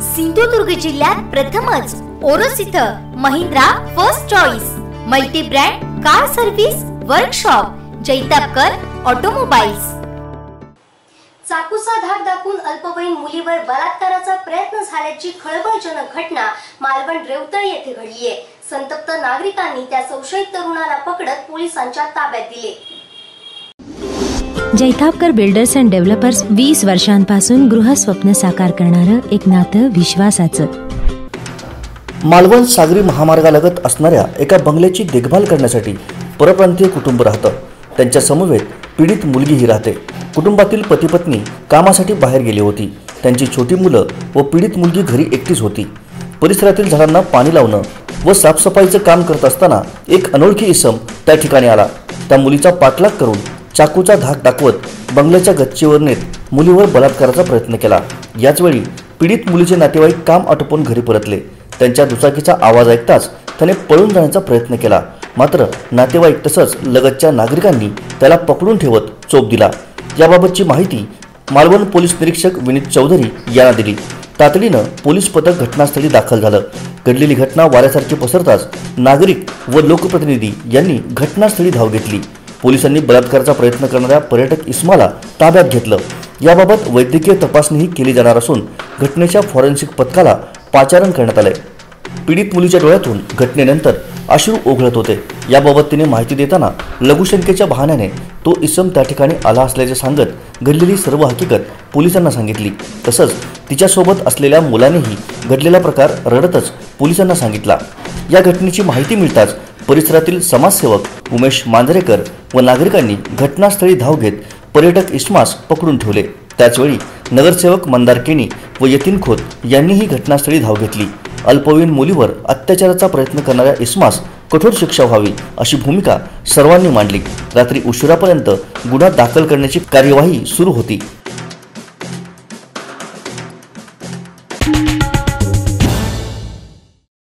सिंधुदुर्ग जिल्ह्यात प्रथमच ओरोस इथं Mahindra first choice multi brand car service workshop Jaitapkar automobiles चाकूचा धाक दाखवून अल्पवयीन मुलीवर बलात्काराचा प्रयत्न झाल्याची खळबळजनक घटना मालवण रेवतळ येथे घडली आहे संतप्त नागरिकांनी त्या संशयित तरुणाला पकडत पोलिसांच्या ताब्यात दिले. जैतापकर बिल्डर्स अँड डेव्हलपर्स वीस वर्षांपासून गृहस्वप्न साकार करणारं एक नातं विश्वासाचं. मालवण सागरी महामार्गालगत असणाऱ्या एका बंगल्याची देखभाल करण्यासाठी परप्रांतीय कुटुंब राहतं. त्यांच्या समवेत पीडित मुलगीही राहते. कुटुंबातील पतीपत्नी कामासाठी बाहेर गेली होती. त्यांची छोटी मुलं व पीडित मुलगी घरी एकटीच होती. परिसरातील झाडांना पाणी लावणं व साफसफाईचं काम करत असताना एक अनोळखी इसम त्या ठिकाणी आला. त्या मुलीचा पाठलाग करून चाकूचा धाक दाखवत बंगल्याच्या गच्चीवर नेत मुलीवर बलात्काराचा प्रयत्न केला. याचवेळी पीडित मुलीचे नातेवाईक काम आटोपून घरी परतले. त्यांच्या दुचाकीचा आवाज ऐकताच त्याने पळून जाण्याचा प्रयत्न केला. मात्र नातेवाईक तसंच लगतच्या नागरिकांनी त्याला पकडून ठेवत चोप दिला. याबाबतची माहिती मालवण पोलीस निरीक्षक विनीत चौधरी यांना दिली. तातडीनं पोलीस पथक घटनास्थळी दाखल झालं. घडलेली घटना वाऱ्यासारखी पसरताच नागरिक व लोकप्रतिनिधी यांनी घटनास्थळी धाव घेतली. पोलिसांनी बलात्काराचा प्रयत्न करणाऱ्या पर्यटक इस्माला ताब्यात घेतलं. याबाबत वैद्यकीय तपासणीही केली जाणार असून घटनेच्या फॉरेन्सिक पथकाला पाचारण करण्यात आलंय. पीडित मुलीच्या डोळ्यातून घटनेनंतर अश्रू ओघळत होते. याबाबत तिने माहिती देताना लघुशंकेच्या बहाण्याने तो इसम त्या ठिकाणी आला असल्याचे सांगत घडलेली सर्व हकीकत पोलिसांना सांगितली. तसंच तिच्यासोबत असलेल्या मुलानेही घडलेला प्रकार रडतच पोलिसांना सांगितला. या घटनेची माहिती मिळताच परिसरातील समाजसेवक उमेश मांजरेकर व नागरिकांनी घटनास्थळी धाव घेत पर्यटक इस्मास पकडून ठेवले. त्याचवेळी नगरसेवक मंदार केणी व यतीन खोत यांनीही घटनास्थळी धाव घेतली. अल्पवयीन मुलीवर अत्याचाराचा प्रयत्न करणाऱ्या इस्मास कठोर शिक्षा व्हावी अशी भूमिका सर्वांनी मांडली. रात्री उशिरापर्यंत गुन्हा दाखल करण्याची कार्यवाही सुरू होती.